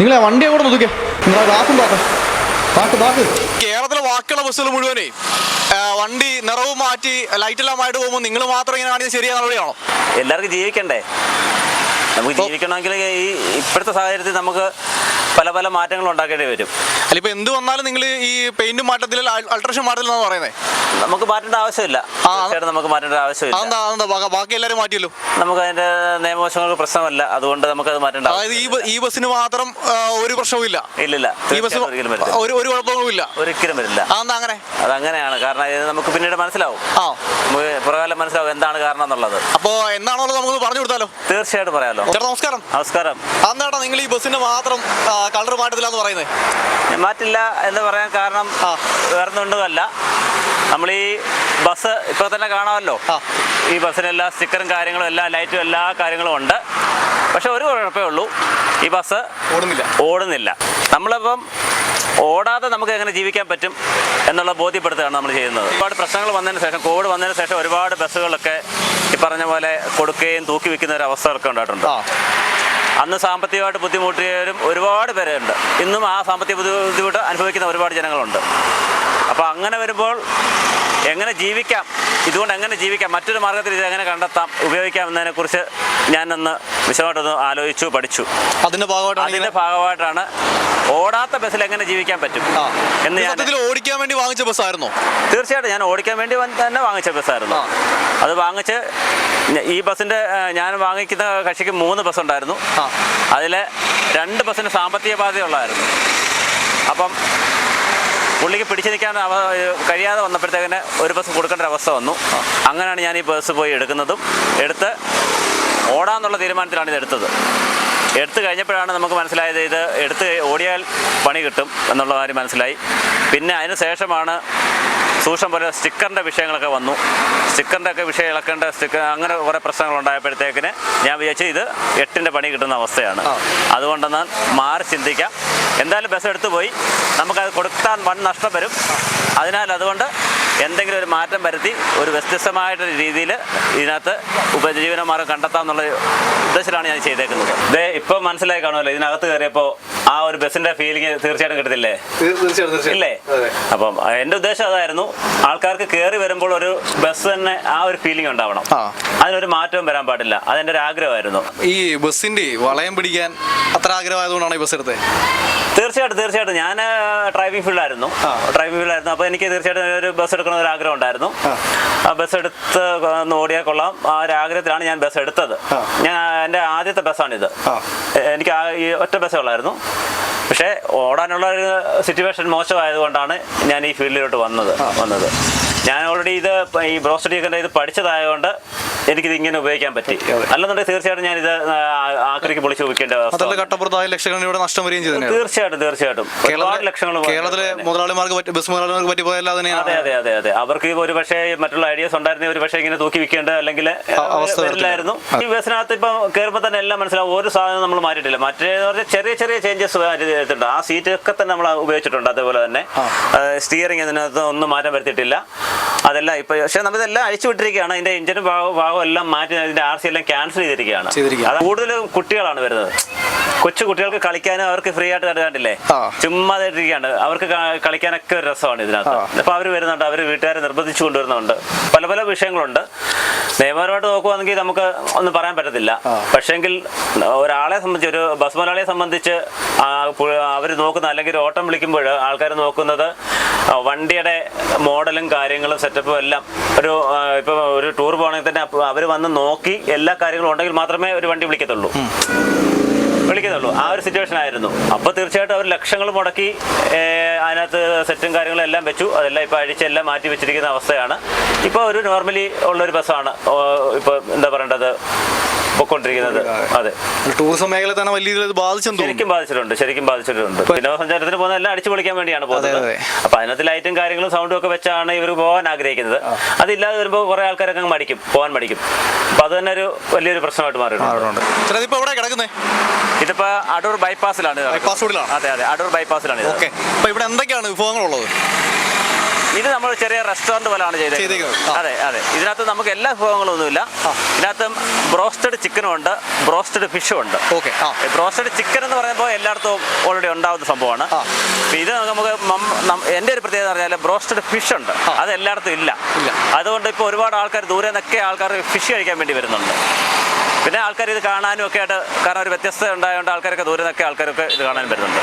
നിങ്ങളെ വണ്ടി കൂടെ നോക്കേ നിങ്ങളെ ഗ്ലാസും താക്ക് കേരളത്തിലെ ബാക്കിയുള്ള ബസ്സുകൾ മുഴുവനേ വണ്ടി നിറവ് മാറ്റി ലൈറ്റ് എല്ലാം ആയിട്ട് പോകുമ്പോൾ നിങ്ങൾ മാത്രം ഇങ്ങനെ കാണിയത് ശരിയായ നടപടിയാണോ എല്ലാവർക്കും ജീവിക്കണ്ടേ? നമുക്ക് ജീവിക്കണമെങ്കിൽ ഈ ഇപ്പോഴത്തെ സാഹചര്യത്തിൽ നമുക്ക് പല പല മാറ്റങ്ങൾ ഉണ്ടാക്കേണ്ടി വരും. അല്ല ഇപ്പൊ എന്ത് വന്നാലും നിങ്ങൾ ഈ പെയിന്റ് മാറ്റത്തിൽ അൾട്രേഷൻ മാറ്റത്തിലെന്നാണ് പറയുന്നത് നമുക്ക് മാറ്റേണ്ട ആവശ്യമില്ല. തീർച്ചയായിട്ടും നമുക്ക് മാറ്റേണ്ട ആവശ്യമില്ല. ബാക്കി എല്ലാവരും മാറ്റിയല്ലോ? നമുക്ക് അതിന്റെ നിയമവശങ്ങൾ പ്രശ്നമല്ല. അതുകൊണ്ട് നമുക്ക് അത് മാറ്റേണ്ട അതായത് ഈ ബസ്സിന് മാത്രം ഒരു പ്രശ്നവും ഇല്ല. ഇല്ലില്ല. ഈ ബസ് ഒരു ഒരു കുഴപ്പങ്ങളും ഇല്ല. ഒരിക്കലും വരില്ല. അങ്ങനെ? അതങ്ങനെയാണ്. കാരണം ഇത് നമുക്ക് പിന്നീട് മനസ്സിലാവും. പുറകാലം മനസ്സിലാവും എന്താണ് കാരണം എന്നുള്ളത്. അപ്പോ എന്താണോ നമുക്ക് പറഞ്ഞു കൊടുത്താലോ? തീർച്ചയായിട്ടും പറയാമല്ലോ ചേട്ടാ നമസ്കാരം. നമസ്കാരം. അതെന്താ നിങ്ങൾ ഈ ബസ്സിന് മാത്രം കളർ മാറ്റത്തിലാന്ന് പറയുന്നത് ഞാൻ മാറ്റില്ല എന്ന് പറയാൻ കാരണം വേറെ ഒന്നുമല്ല നമ്മൾ ഈ ബസ് ഇപ്പോൾ തന്നെ കാണാമല്ലോ. ഈ ബസ്സിനെല്ലാം സ്റ്റിക്കറും കാര്യങ്ങളും എല്ലാ ലൈറ്റും എല്ലാ കാര്യങ്ങളും ഉണ്ട്. പക്ഷെ ഒരു കുഴപ്പമേ ഉള്ളൂ. ഈ ബസ് ഓടുന്നില്ല. ഓടുന്നില്ല. നമ്മളിപ്പം ഓടാതെ നമുക്ക് എങ്ങനെ ജീവിക്കാൻ പറ്റും എന്നുള്ള ബോധ്യപ്പെടുത്തുകയാണ് നമ്മൾ ചെയ്യുന്നത്. ഒരുപാട് പ്രശ്നങ്ങൾ വന്നതിന് ശേഷം കോവിഡ് വന്നതിന് ശേഷം ഒരുപാട് ബസ്സുകളൊക്കെ ഈ പറഞ്ഞ പോലെ കൊടുക്കുകയും തൂക്കി വെക്കുന്ന ഒരു അവസ്ഥകളൊക്കെ ഉണ്ടായിട്ടുണ്ട്. അന്ന് സാമ്പത്തികമായിട്ട് ബുദ്ധിമുട്ടിയവരും ഒരുപാട് പേരുണ്ട്. ഇന്നും ആ സാമ്പത്തിക ബുദ്ധിമുട്ട് അനുഭവിക്കുന്ന ഒരുപാട് ജനങ്ങളുണ്ട്. അപ്പോൾ അങ്ങനെ വരുമ്പോൾ എങ്ങനെ ജീവിക്കാം? ഇതുകൊണ്ട് എങ്ങനെ ജീവിക്കാം? മറ്റൊരു മാർഗത്തിൽ ഇത് എങ്ങനെ കണ്ടെത്താം? ഉപയോഗിക്കാം എന്നതിനെക്കുറിച്ച് ഞാനൊന്ന് വിശദമായിട്ടൊന്ന് ആലോചിച്ചു പഠിച്ചു. അതിന്റെ ഭാഗമായിട്ട് അതിന്റെ ഭാഗമായിട്ടാണ് ഓടാത്ത ബസ്സിൽ എങ്ങനെ ജീവിക്കാൻ പറ്റും എന്ന് ഞാൻ ഓടിക്കാൻ വേണ്ടി വാങ്ങിച്ച ബസ്സായിരുന്നു? തീർച്ചയായിട്ടും ഞാൻ ഓടിക്കാൻ വേണ്ടി തന്നെ വാങ്ങിച്ച ബസ്സായിരുന്നു. അത് വാങ്ങിച്ച് ഈ ബസ്സിന്റെ ഞാൻ വാങ്ങിക്കുന്ന കക്ഷിക്ക് മൂന്ന് ബസ് ഉണ്ടായിരുന്നു. അതിൽ രണ്ട് ബസ്സിന് സാമ്പത്തിക ബാധ്യതയുള്ളതായിരുന്നു. അപ്പം പുള്ളിക്ക് പിടിച്ചു നിൽക്കാൻ അവ കഴിയാതെ വന്നപ്പോഴത്തേക്കിന് ഒരു ബസ് കൊടുക്കേണ്ട ഒരു അവസ്ഥ വന്നു അങ്ങനെയാണ് ഞാൻ ഈ ബസ് പോയി എടുക്കുന്നതും. എടുത്ത് ഓടാന്നുള്ള തീരുമാനത്തിലാണ് ഇത് എടുത്തത് എടുത്തു കഴിഞ്ഞപ്പോഴാണ് നമുക്ക് മനസ്സിലായത് ഇത് എടുത്ത് ഓടിയാൽ പണി കിട്ടും എന്നുള്ള കാര്യം മനസ്സിലായി. പിന്നെ അതിന് ശേഷമാണ് സൂക്ഷ്മം പോലെ സ്റ്റിക്കറിന്റെ വിഷയങ്ങളൊക്കെ വന്നു. സ്റ്റിക്കറിന്റെ ഒക്കെ വിഷയം ഇളക്കേണ്ട സ്റ്റിക്കർ അങ്ങനെ കുറേ പ്രശ്നങ്ങൾ ഉണ്ടായപ്പോഴത്തേക്കിന് ഞാൻ വിചാരിച്ചു ഇത് എട്ടിന്റെ പണി കിട്ടുന്ന അവസ്ഥയാണ്. അതുകൊണ്ടെന്നാൽ മാറി ചിന്തിക്കാം. എന്തായാലും ബസ് എടുത്തു പോയി. നമുക്കത് കൊടുത്താൽ വൺ നഷ്ടം വരും. അതിനാൽ അതുകൊണ്ട് എന്തെങ്കിലും ഒരു മാറ്റം വരുത്തി ഒരു വ്യത്യസ്തമായിട്ട് രീതിയിൽ ഇതിനകത്ത് ഉപജീവനമാർഗം കണ്ടെത്താമെന്നുള്ള കണ്ടെത്താം എന്നുള്ള ഉദ്ദേശത്തിലാണ് ഞാൻ ചെയ്തേക്കുന്നത്. ഇതേ ഇപ്പോൾ മനസ്സിലായി കാണുമല്ലോ. ഇതിനകത്ത് കയറിയപ്പോൾ ആ ഒരു ബസ്സിന്റെ ഫീലിംഗ് തീർച്ചയായിട്ടും കിട്ടത്തില്ലേ? തീർച്ചയായിട്ടും ഇല്ലേ? അപ്പം എന്റെ ഉദ്ദേശം അതായിരുന്നു ആൾക്കാർക്ക് കയറി വരുമ്പോൾ ഒരു ബസ് തന്നെ ആ ഒരു ഫീലിംഗ് ഉണ്ടാവണം. അതിനൊരു മാറ്റവും വരാൻ പാടില്ല. അതെന്റെ ഒരു ആഗ്രഹമായിരുന്നു. ഈ ബസ്സിന്റെ വളയം പിടിക്കാൻ അത്ര ആഗ്രഹമായതുകൊണ്ടാണ് ഈ ബസ് എടുത്തത്? തീർച്ചയായിട്ടും തീർച്ചയായിട്ടും. ഞാൻ ഡ്രൈവിംഗ് ഫീൽഡായിരുന്നു. ഡ്രൈവിംഗ് ഫീൽഡായിരുന്നു അപ്പോൾ എനിക്ക് തീർച്ചയായിട്ടും ഒരു ബസ് എടുക്കണമെന്ന് ഒരു ആഗ്രഹം ഉണ്ടായിരുന്നു. ആ. ബസ് എടുത്ത് ഒന്ന് ഓടിയാൽ കൊള്ളാം. ആ ഒരു ആഗ്രഹത്തിലാണ് ഞാൻ ബസ് എടുത്തത്. ഞാൻ എന്റെ ആദ്യത്തെ ബസ്സാണിത്. എനിക്ക് ആ ഈ ഒറ്റ ബസ്സേ ഉള്ളായിരുന്നു. പക്ഷേ ഓടാനുള്ള ഒരു സിറ്റുവേഷൻ മോശമായതുകൊണ്ടാണ് ഞാൻ ഈ ഫീൽഡിലോട്ട് വന്നത് വന്നത്. ഞാൻ ഓൾറെഡി ഇത് ഈ ഈ ബ്രോസ്റ്റഡിയൊക്കെ ഇത് പഠിച്ചതായതുകൊണ്ട് എനിക്കിത് ഇങ്ങനെ ഉപയോഗിക്കാൻ പറ്റി. അല്ലെന്നുണ്ടെങ്കിൽ തീർച്ചയായിട്ടും ഞാൻ ഇത് ആക്രിക്ക് പൊളിച്ച് ഉപയോഗിക്കേണ്ട അതല്ല കട്ടപ്പുറത്തായ നഷ്ടം വരികയും ചെയ്തു തീർച്ചയായിട്ടും തീർച്ചയായിട്ടും. ഒരുപാട് ലക്ഷങ്ങൾ കേരളത്തിലെ മുതലാളിമാർക്ക് ബസ് മുതലാളിമാർക്ക് പറ്റി പോയാൽ അതെ അതെ അതെ അതെ അവർക്ക് ഒരു പക്ഷേ മറ്റുള്ള ഐഡിയസ് ഉണ്ടായിരുന്ന ഒരു പക്ഷേ ഇങ്ങനെ തൂക്കി വിൽക്കേണ്ട അല്ലെങ്കിൽ വരില്ലായിരുന്നു. ഈ ബസ്സിനകത്ത് ഇപ്പം കയറുമ്പോൾ തന്നെ എല്ലാം മനസ്സിലാവും. ഒരു സാധനം നമ്മൾ മാറ്റിയിട്ടില്ല. മറ്റേന്ന് പറഞ്ഞാൽ ചെറിയ ചെറിയ ചേഞ്ചസ് ചെയ്തിട്ടുണ്ട്. ആ സീറ്റ് ഒക്കെ തന്നെ നമ്മൾ ഉപയോഗിച്ചിട്ടുണ്ട്. അതേപോലെ തന്നെ സ്റ്റിയറിംഗ് ഇതിനകത്ത് ഒന്നും മാറ്റം വരുത്തിയിട്ടില്ല. അതെല്ലാം ഇപ്പൊ പക്ഷെ നമ്മൾ ഇതെല്ലാം അഴിച്ചു വിട്ടിരിക്കുകയാണ്. അതിന്റെ എഞ്ചിനും ഭാഗവും ഭാഗവും എല്ലാം മാറ്റി അതിന്റെ ആർ സി എല്ലാം ക്യാൻസൽ ചെയ്തിരിക്കുകയാണ്. അത് കൂടുതലും കുട്ടികളാണ് വരുന്നത്. കൊച്ചു കുട്ടികൾക്ക് കളിക്കാനും അവർക്ക് ഫ്രീ ആയിട്ട് കണ്ടില്ലേ. ചുമ്മാ ഇരിക്കുകയാണ് അവർക്ക് കളിക്കാനൊക്കെ ഒരു രസമാണ് ഇതിനകത്ത്. അപ്പൊ അവർ വരുന്നുണ്ട്. അവർ വീട്ടുകാരെ നിർബന്ധിച്ചു കൊണ്ടുവരുന്നുണ്ട്. പല പല വിഷയങ്ങളുണ്ട്. നിയമപരമായിട്ട് നോക്കുവാണെങ്കിൽ നമുക്ക് ഒന്നും പറയാൻ പറ്റത്തില്ല. പക്ഷേങ്കിൽ ഒരാളെ സംബന്ധിച്ച് ഒരു ബസ് മുതലാളിയെ സംബന്ധിച്ച് അവർ നോക്കുന്ന അല്ലെങ്കിൽ ഓട്ടം വിളിക്കുമ്പോൾ ആൾക്കാർ നോക്കുന്നത് വണ്ടിയുടെ മോഡലും കാര്യങ്ങളും സെറ്റപ്പും എല്ലാം ഒരു ഇപ്പൊ ഒരു ടൂർ പോകണമെങ്കിൽ തന്നെ അവർ വന്ന് നോക്കി എല്ലാ കാര്യങ്ങളും ഉണ്ടെങ്കിൽ മാത്രമേ ഒരു വണ്ടി വിളിക്കത്തുള്ളൂ. വിളിക്കുന്നുള്ളൂ. ആ ഒരു സിറ്റുവേഷൻ ആയിരുന്നു. അപ്പോൾ തീർച്ചയായിട്ടും അവർ ലക്ഷങ്ങൾ മുടക്കി അതിനകത്ത് സെറ്റും കാര്യങ്ങളും എല്ലാം വെച്ചു. അതെല്ലാം ഇപ്പോൾ അഴിച്ച് എല്ലാം മാറ്റി വെച്ചിരിക്കുന്ന അവസ്ഥയാണ്. ഇപ്പോൾ ഒരു നോർമലി ഉള്ളൊരു ബസ്സാണ്. ഇപ്പോൾ എന്താ പറയേണ്ടത്? പൊയ്ക്കൊണ്ടിരിക്കുന്നത് അതെ. ടൂറിസം മേഖല തന്നെ വലിയ രീതിയിൽ ശരിക്കും ബാധിച്ചിട്ടുണ്ട് ശരിക്കും ബാധിച്ചിട്ടുണ്ട്. വിനോദസഞ്ചാരത്തിന് പോകുന്ന എല്ലാം അടിച്ചു പൊളിക്കാൻ വേണ്ടിയാണ് പോകുന്നത്. അതെ. അപ്പൊ അതിനകത്ത് ലൈറ്റും കാര്യങ്ങളും സൗണ്ടും ഒക്കെ വെച്ചാണ് ഇവർ പോകാൻ ആഗ്രഹിക്കുന്നത്. അതില്ലാതെ വരുമ്പോൾ കുറെ ആൾക്കാരൊക്കെ അങ്ങ് മടിക്കും പോകാൻ മടിക്കും. അപ്പൊ അത് തന്നെ ഒരു വലിയൊരു പ്രശ്നമായിട്ട് മാറിയിട്ടുണ്ട്. ഇപ്പൊ ഇതിപ്പോ എവിടെ കിടക്കുന്നത് ഇതിപ്പോ അടൂർ ബൈപ്പാസിലാണ് ബൈപ്പാസ് അതെ അതെ. അടൂർ ബൈപ്പാസിലാണ് ഓക്കെ. അപ്പൊ ഇവിടെ എന്തൊക്കെയാണ് വിഭവങ്ങളുള്ളത്? ഇത് നമ്മൾ ചെറിയ റെസ്റ്റോറന്റ് പോലെയാണ് ചെയ്തേക്കുന്നത്. ചെയ്തേക്കുന്നത്. അതെ അതെ. ഇതിനകത്ത് നമുക്ക് എല്ലാ വിഭവങ്ങളും ഒന്നുമില്ല ഇതിനകത്ത് ബ്രോസ്റ്റഡ് ചിക്കനും ഉണ്ട് ബ്രോസ്റ്റഡ് ഫിഷും ഉണ്ട് ഓക്കെ ബ്രോസ്റ്റഡ് ചിക്കൻ എന്ന് പറയുമ്പോൾ എല്ലായിടത്തും ഓൾറെഡി ഉണ്ടാവുന്ന സംഭവമാണ്. ഇത് നമുക്ക് എന്റെ എന്റെ ഒരു പ്രത്യേകത പറഞ്ഞാൽ ബ്രോസ്റ്റഡ് ഫിഷ് ഉണ്ട് അത് എല്ലായിടത്തും ഇല്ല. ഇല്ല. അതുകൊണ്ട് ഇപ്പോൾ ഒരുപാട് ആൾക്കാർ ദൂരെ നിന്നൊക്കെ ആൾക്കാർ ഫിഷ് കഴിക്കാൻ വേണ്ടി വരുന്നുണ്ട്. പിന്നെ ആൾക്കാർ ഇത് കാണാനും ഒക്കെ ആയിട്ട് കാരണം ഒരു വ്യത്യസ്തത ഉണ്ടായതുകൊണ്ട് ആൾക്കാരൊക്കെ ദൂരെ നിന്നൊക്കെ ആൾക്കാരൊക്കെ ഇത് കാണാൻ വരുന്നുണ്ട്.